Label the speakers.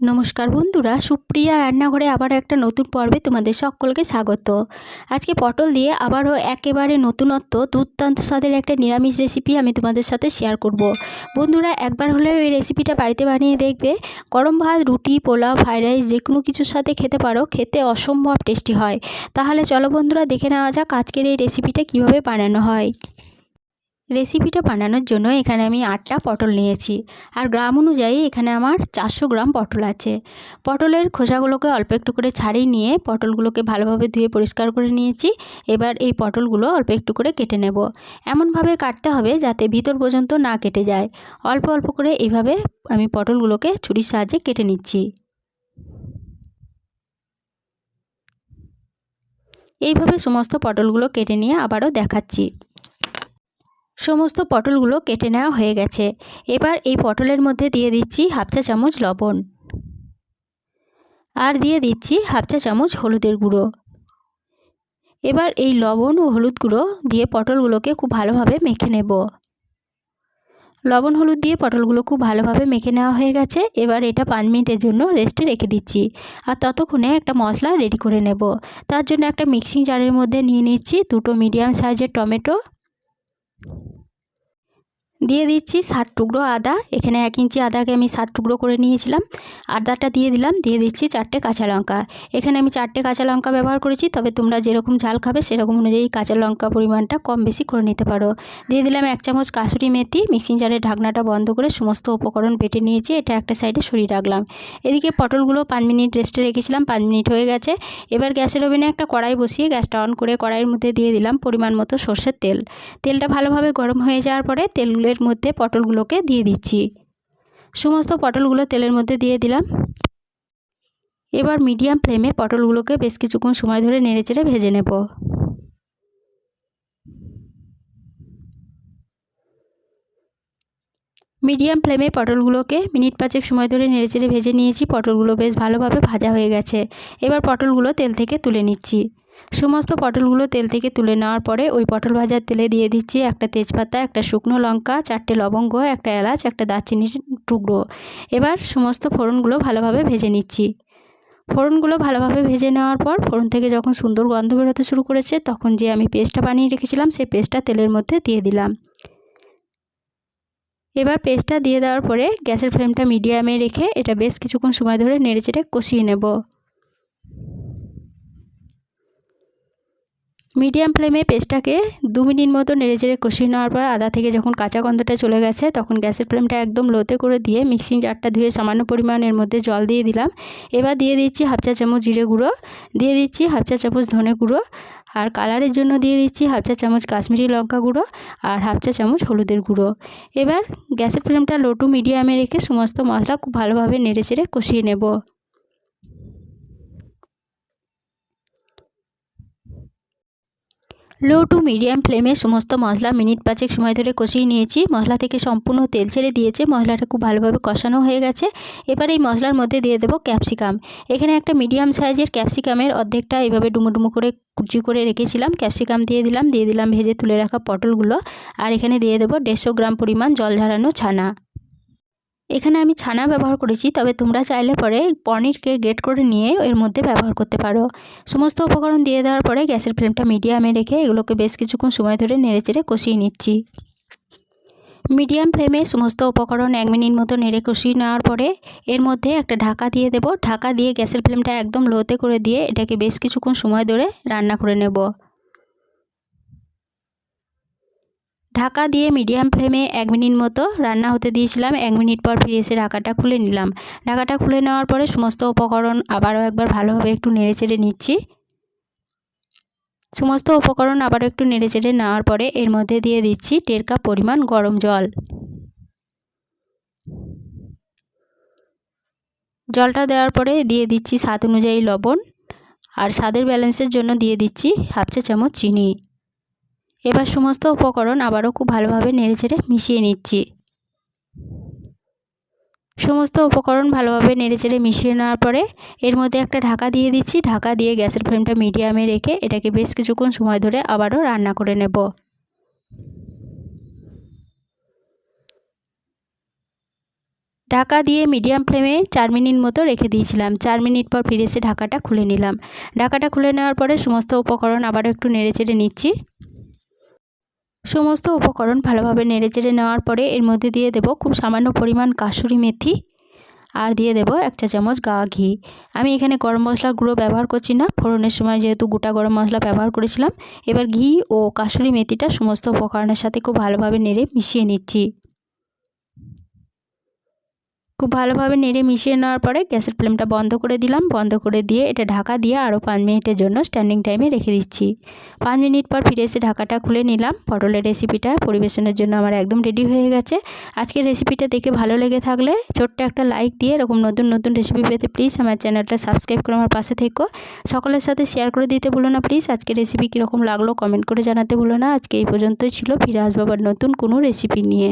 Speaker 1: নমস্কার বন্ধুরা, সুপ্রিয়া রান্নাঘরে আবারও একটা নতুন পর্বে তোমাদের সকলকে স্বাগত। আজকে পটল দিয়ে আবারও একেবারে নতুনত্ব, দুর্দান্ত স্বাদের একটা নিরামিষ রেসিপি আমি তোমাদের সাথে শেয়ার করব। বন্ধুরা, একবার হলেও এই রেসিপিটা বাড়িতে বানিয়ে দেখবে। গরম ভাত, রুটি, পোলাও ফ্রাইড রাইস যে কোনো কিছুর সাথে খেতে পারো, খেতে অসম্ভব টেস্টি হয়। তাহলে চলো বন্ধুরা, দেখে নেওয়া যাক আজকের এই রেসিপিটা কীভাবে বানানো হয়। রেসিপিটা বানানোর জন্য এখানে আমি আটটা পটল নিয়েছি। আর গ্রাম অনুযায়ী এখানে আমার চারশো গ্রাম পটল আছে। পটলের খোসাগুলোকে অল্প একটু করে ছাড়িয়ে নিয়ে পটলগুলোকে ভালোভাবে ধুয়ে পরিষ্কার করে নিয়েছি। এবার এই পটলগুলো অল্প একটু করে কেটে নেব। এমনভাবে কাটতে হবে যাতে ভিতর পর্যন্ত না কেটে যায়। অল্প অল্প করে এইভাবে আমি পটলগুলোকে ছুরির সাহায্যে কেটে নিচ্ছি। এইভাবে সমস্ত পটলগুলো কেটে নিয়ে আবারও দেখাচ্ছি। সমস্ত পটলগুলো কেটে নেওয়া হয়ে গেছে। এবার এই পটলের মধ্যে দিয়ে দিচ্ছি হাফ চা চামচ লবণ। আর দিয়ে দিচ্ছি হাফ চা চামচ হলুদের গুঁড়ো। এবার এই লবণ ও হলুদ গুঁড়ো দিয়ে পটলগুলোকে খুব ভালোভাবে মেখে নেব। লবণ হলুদ দিয়ে পটলগুলো খুব ভালোভাবে মেখে নেওয়া হয়ে গেছে। এবার এটা পাঁচ মিনিটের জন্য রেস্টে রেখে দিচ্ছি। আর ততক্ষণে একটা মশলা রেডি করে নেব। তার জন্য একটা মিক্সিং জারের মধ্যে নিয়ে নিচ্ছি দুটো মিডিয়াম সাইজের টমেটো। দিয়ে দিচ্ছি সাত টুকরো আদা। এখানে এক ইঞ্চি আদাকে আমি সাত টুকরো করে নিয়েছিলাম। আদাটা দিয়ে দিলাম, দিয়ে দিচ্ছি চারটে কাঁচা লঙ্কা। এখানে আমি চারটে কাঁচা লঙ্কা ব্যবহার করেছি, তবে তোমরা যেরকম ঝাল খাবে সেরকম অনুযায়ী কাঁচা লঙ্কা পরিমাণটা কম বেশি করে নিতে পারো। দিয়ে দিলাম এক চামচ কাসুরি মেথি। মিক্সিং জারের ঢাকনাটা বন্ধ করে সমস্ত উপকরণ বেটে নিয়েছি, এটা একটা সাইডে সরিয়ে রাখলাম। এদিকে পটলগুলো পাঁচ মিনিট রেস্টে রেখেছিলাম, পাঁচ মিনিট হয়ে গেছে। এবার গ্যাসের ওভেনে একটা কড়াই বসিয়ে গ্যাসটা অন করে কড়াইয়ের মধ্যে দিয়ে দিলাম পরিমাণ মতো সর্ষের তেল। তেলটা ভালোভাবে গরম হয়ে যাওয়ার পরে তেলগুলো তেলের মধ্যে পটলগুলোকে দিয়ে দিচ্ছি। সমস্ত পটলগুলো তেলের মধ্যে দিয়ে দিলাম। এবার মিডিয়াম ফ্লেমে পটলগুলোকে বেশ কিছুক্ষণ সময় ধরে নেড়েচেড়ে ভেজে নেব। মিডিয়াম ফ্লেমে পটলগুলোকে মিনিট পাঁচেক সময় ধরে নেড়েচেড়ে ভেজে নিয়েছি। পটলগুলো বেশ ভালোভাবে ভাজা হয়ে গেছে। এবার পটলগুলো তেল থেকে তুলে নিচ্ছি। সমস্ত পটলগুলো তেল থেকে তুলে নেওয়ার পরে ওই পটল ভাজার তেলে দিয়ে দিচ্ছি একটা তেজপাতা, একটা শুকনো লঙ্কা, চারটে লবঙ্গ, একটা এলাচ, একটা দারচিনির টুকরো। এবার সমস্ত ফোড়নগুলো ভালোভাবে ভেজে নিচ্ছি। ফোড়নগুলো ভালোভাবে ভেজে নেওয়ার পর ফোড়ন থেকে যখন সুন্দর গন্ধ বেরোতে শুরু করেছে, তখন যে আমি পেস্টটা বানিয়ে রেখেছিলাম, সেই পেস্টটা তেলের মধ্যে দিয়ে দিলাম। এবার পেস্টটা দিয়ে দেওয়ার পরে গ্যাসের ফ্লেমটা মিডিয়ামে রেখে এটা বেশ কিছুক্ষণ সময় ধরে নেড়েচেড়ে কষিয়ে নেব। মিডিয়াম ফ্লেমে পেস্টটাকে দু মিনিট মতো নেড়েচেড়ে কষিয়ে নেওয়ার পর আদা থেকে যখন কাঁচা গন্ধটা চলে গেছে, তখন গ্যাসের ফ্লেমটা একদম লোতে করে দিয়ে মিক্সিং জারটা ধুয়ে সামান্য পরিমাণের মধ্যে জল দিয়ে দিলাম। এবার দিয়ে দিচ্ছি হাফ চা চামচ জিরে গুঁড়ো, দিয়ে দিচ্ছি হাফ চা চামচ ধনে গুঁড়ো আর কালারের জন্য দিয়ে দিচ্ছি হাফ চা চামচ কাশ্মীরি লঙ্কা গুঁড়ো আর হাফ চা চামচ হলুদের গুঁড়ো। এবার গ্যাসের ফ্লেমটা লো টু মিডিয়ামে রেখে সমস্ত মশলা খুব ভালোভাবে নেড়ে চেড়ে কষিয়ে নেব। লো টু মিডিয়াম ফ্লেমে সমস্ত মশলা মিনিট পাঁচেক সময় ধরে কষিয়ে নিয়েছি। মশলা থেকে সম্পূর্ণ তেল ছেড়ে দিয়েছে। মশলাটা খুব ভালোভাবে কষানো হয়ে গেছে। এবার এই মশলার মধ্যে দিয়ে দেবো ক্যাপসিকাম। এখানে একটা মিডিয়াম সাইজের ক্যাপসিকামের অর্ধেকটা এভাবে ডুমো করে কুচি করে রেখেছিলাম। ক্যাপসিকাম দিয়ে দিলাম। দিয়ে দিলাম ভেজে তুলে রাখা পটলগুলো। আর এখানে দিয়ে দেবো দেড়শো গ্রাম পরিমাণ জল ঝরানো ছানা। এখানে আমি ছানা ব্যবহার করেছি, তবে তোমরা চাইলে পরে পনিরকে গ্রেট করে নিয়ে এর মধ্যে ব্যবহার করতে পারো। সমস্ত উপকরণ দিয়ে দেওয়ার পরে গ্যাসের ফ্লেমটা মিডিয়ামে রেখে এগুলোকে বেশ কিছুক্ষণ সময় ধরে নেড়েচেড়ে কষিয়ে নিচ্ছি। মিডিয়াম ফ্লেমে সমস্ত উপকরণ এক মিনিট মতো নেড়ে কষিয়ে নেওয়ার পরে এর মধ্যে একটা ঢাকা দিয়ে দেব। ঢাকা দিয়ে গ্যাসের ফ্লেমটা একদম লোতে করে দিয়ে এটাকে বেশ কিছুক্ষণ সময় ধরে রান্না করে নেব। ঢাকা দিয়ে মিডিয়াম ফ্লেমে এক মিনিট মতো রান্না হতে দিয়েছিলাম। এক মিনিট পর ফিরে এসে ঢাকাটা খুলে নিলাম। ঢাকাটা খুলে নেওয়ার পরে সমস্ত উপকরণ আবারও একবার ভালোভাবে একটু নেড়ে চেড়ে নিচ্ছি। সমস্ত উপকরণ আবারও একটু নেড়ে চেড়ে নেওয়ার পরে এর মধ্যে দিয়ে দিচ্ছি দেড় কাপ পরিমাণ গরম জল। জলটা দেওয়ার পরে দিয়ে দিচ্ছি স্বাদ অনুযায়ী লবণ। আর স্বাদের ব্যালেন্সের জন্য দিয়ে দিচ্ছি হাফ চা চামচ চিনি। এবার সমস্ত উপকরণ আবারও খুব ভালোভাবে নেড়ে নেড়েচেড়ে মিশিয়ে নিচ্ছি। সমস্ত উপকরণ ভালোভাবে নেড়ে নেড়েচেড়ে মিশিয়ে নেওয়ার পরে এর মধ্যে একটা ঢাকা দিয়ে দিচ্ছি। ঢাকা দিয়ে গ্যাসের ফ্লেমটা মিডিয়ামে রেখে এটাকে বেশ কিছুক্ষণ সময় ধরে আবারও রান্না করে নেব। ঢাকা দিয়ে মিডিয়াম ফ্লেমে চার মিনিট মতো রেখে দিয়েছিলাম। চার মিনিট পর ফিরে এসে ঢাকাটা খুলে নিলাম। ঢাকাটা খুলে নেওয়ার পরে সমস্ত উপকরণ আবারও একটু নেড়ে চেড়ে নিচ্ছি। সমস্ত উপকরণ ভালোভাবে নেড়ে চেড়ে নেওয়ার পরে এর মধ্যে দিয়ে দেব খুব সামান্য পরিমাণ কাসুরি মেথি আর দিয়ে দেব এক চা চামচ গা ঘি। আমি এখানে গরম মশলার গুঁড়ো ব্যবহার করছি না, ফোড়নের সময় যেহেতু গোটা গরম মশলা ব্যবহার করেছিলাম, এবার ঘি ও কাসুরি মেথিটা সমস্ত উপকরণের সাথে খুব ভালোভাবে নেড়ে মিশিয়ে নিচ্ছি। খুব ভালোভাবে নেড়ে মিশিয়ে নেওয়ার পরে গ্যাসের ফ্লেমটা বন্ধ করে দিলাম। বন্ধ করে দিয়ে এটা ঢাকা দিয়ে আরও পাঁচ মিনিটের জন্য স্ট্যান্ডিং টাইমে রেখে দিচ্ছি। পাঁচ মিনিট পর ফিরে এসে ঢাকাটা খুলে নিলাম। পটলের রেসিপিটা পরিবেশনের জন্য আমার একদম রেডি হয়ে গেছে। আজকের রেসিপিটা দেখে ভালো লেগে থাকলে ছোট্ট একটা লাইক দিয়ে এরকম নতুন নতুন রেসিপি পেতে প্লিজ আমার চ্যানেলটা সাবস্ক্রাইব করে আমার পাশে থেকো। সকলের সাথে শেয়ার করে দিতে ভুলো না প্লিজ। আজকে রেসিপি কীরকম লাগল কমেন্ট করে জানাতে ভুলো না। আজকে এই পর্যন্তই ছিল। ফিরে আসব আবার নতুন কোনো রেসিপি নিয়ে।